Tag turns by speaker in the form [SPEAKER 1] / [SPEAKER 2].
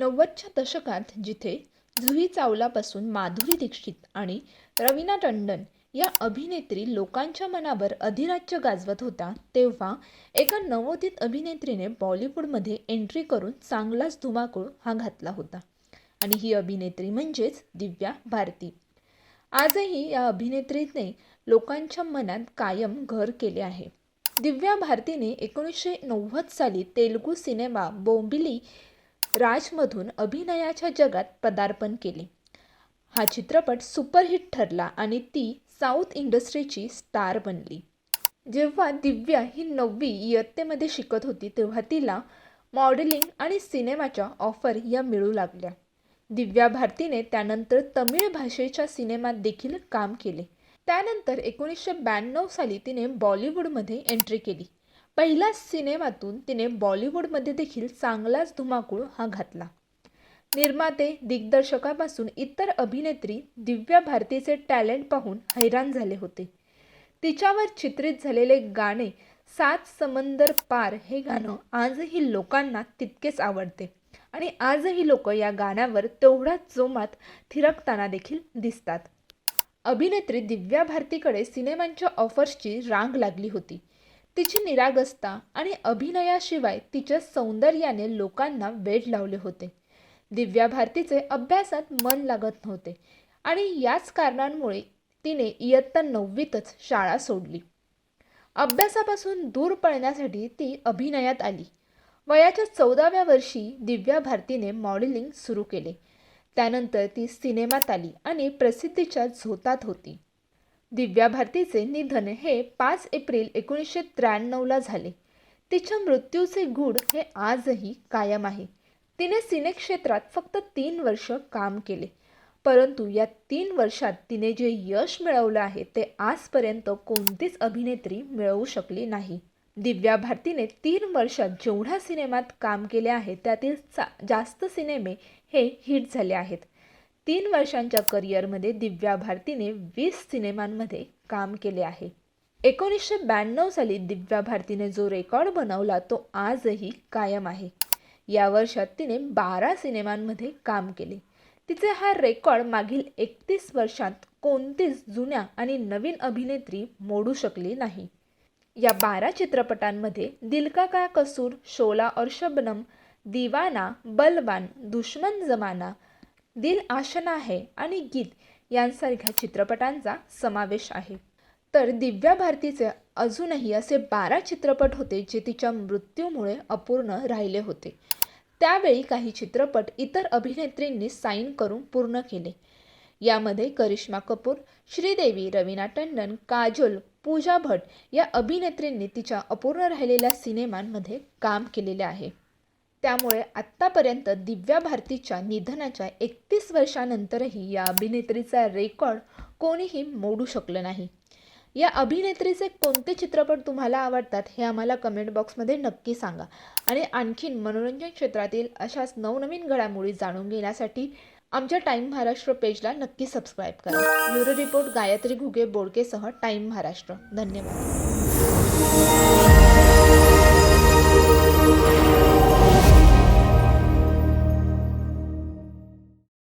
[SPEAKER 1] नव्वदच्या दशकात जिथे जुही चावलापासून माधुरी दीक्षित आणि रवीना टंडन या अभिनेत्री लोकांच्या मनावर अधिराज्य गाजवत होता तेव्हा एका नवोदित अभिनेत्रीने बॉलिवूडमध्ये एंट्री करून चांगलाच धुमाकूळ हा घातला होता. आणि ही अभिनेत्री म्हणजेच दिव्या भारती. आजही या अभिनेत्रीने लोकांच्या मनात कायम घर केले आहे. दिव्या भारतीने एकोणीसशे नव्वद साली तेलुगू सिनेमा बोंबिली राजमधून अभिनयाच्या जगात पदार्पण केले. हा चित्रपट सुपरहिट ठरला आणि ती साऊथ इंडस्ट्रीची स्टार बनली. जेव्हा दिव्या ही नववी इयत्तेमध्ये शिकत होती तेव्हा तिला मॉडेलिंग आणि सिनेमाच्या ऑफर या मिळू लागल्या. दिव्या भारतीने त्यानंतर तमिळ भाषेच्या सिनेमात देखील काम केले. त्यानंतर एकोणीसशे ब्याण्णव साली तिने बॉलिवूडमध्ये एंट्री केली. पहिल्याच सिनेमातून तिने बॉलिवूडमध्ये देखील चांगलाच धुमाकूळ हा घातला. निर्माते दिग्दर्शकापासून इतर अभिनेत्री दिव्या भारतीचे टॅलेंट पाहून हैराण झाले होते. तिच्यावर चित्रित झालेले गाणे सात समंदर पार हे गाणं आजही लोकांना तितकेच आवडते. आणि आजही लोक या गाण्यावर तेवढ्याच जोमात थिरकताना देखील दिसतात. अभिनेत्री दिव्या भारतीकडे सिनेमांच्या ऑफर्सची रांग लागली होती. तिची निरागसता आणि अभिनयाशिवाय तिच्या सौंदर्याने लोकांना वेड लावले होते. दिव्या भारतीचे अभ्यासात मन लागत नव्हते आणि याच कारणांमुळे तिने इयत्ता नववीतच शाळा सोडली. अभ्यासापासून दूर पळण्यासाठी ती अभिनयात आली. वयाच्या चौदाव्या वर्षी दिव्या भारतीने मॉडेलिंग सुरू केले. त्यानंतर ती सिनेमात आली आणि प्रसिद्धीच्या झोतात होती. दिव्या भारतीचे निधन हे पाच एप्रिल एकोणीसशे त्र्याण्णवला झाले. तिच्या मृत्यूचे गूढ हे आजही कायम आहे. तिने सिनेक्षेत्रात फक्त तीन वर्ष काम केले. परंतु या तीन वर्षात तिने जे यश मिळवलं आहे ते आजपर्यंत कोणतीच अभिनेत्री मिळवू शकली नाही. दिव्या भारतीने तीन वर्षात जेवढ्या सिनेमात काम केले आहे त्यातील चा जास्त सिनेमे हे हिट झाले आहेत. तीन वर्षांच्या करिअरमध्ये दिव्या भारतीने वीस सिनेमांमध्ये काम केले आहे. एकोणीसशे ब्याण्णव साली दिव्या भारतीने जो रेकॉर्ड बनवला तो आजही कायम आहे. या वर्षात तिने बारा सिनेमांमध्ये काम केले. तिचे हा रेकॉर्ड मागील एकतीस वर्षात कोणतीच जुन्या आणि नवीन अभिनेत्री मोडू शकली नाही. या बारा चित्रपटांमध्ये दिलका का कसूर शोला और शबनम दिवाना बलवान दुश्मन जमाना दिल आशना है आणि गीत यांसारख्या चित्रपटांचा समावेश आहे. तर दिव्या भारतीचे अजूनही असे बारा चित्रपट होते जे तिच्या मृत्यूमुळे अपूर्ण राहिले होते. त्यावेळी काही चित्रपट इतर अभिनेत्रींनी साईन करून पूर्ण केले. यामध्ये करिश्मा कपूर श्रीदेवी रवीना टंडन काजोल पूजा भट या अभिनेत्रींनी तिच्या अपूर्ण राहिलेल्या सिनेमांमध्ये काम केलेले आहे. त्यामुळे आत्तापर्यंत दिव्या भारतीच्या निधनाच्या एकतीस वर्षानंतरही या अभिनेत्रीचा रेकॉर्ड कोणीही मोडू शकलं नाही. या अभिनेत्रीचे कोणते चित्रपट तुम्हाला आवडतात हे आम्हाला कमेंट बॉक्समध्ये नक्की सांगा. आणि आणखीन मनोरंजन क्षेत्रातील अशाच नवनवीन घडामोडी जाणून घेण्यासाठी आमच्या टाईम महाराष्ट्र पेजला नक्की सबस्क्राईब करा. ब्युरो रिपोर्ट गायत्री घुगे बोडकेसह टाईम महाराष्ट्र. धन्यवाद.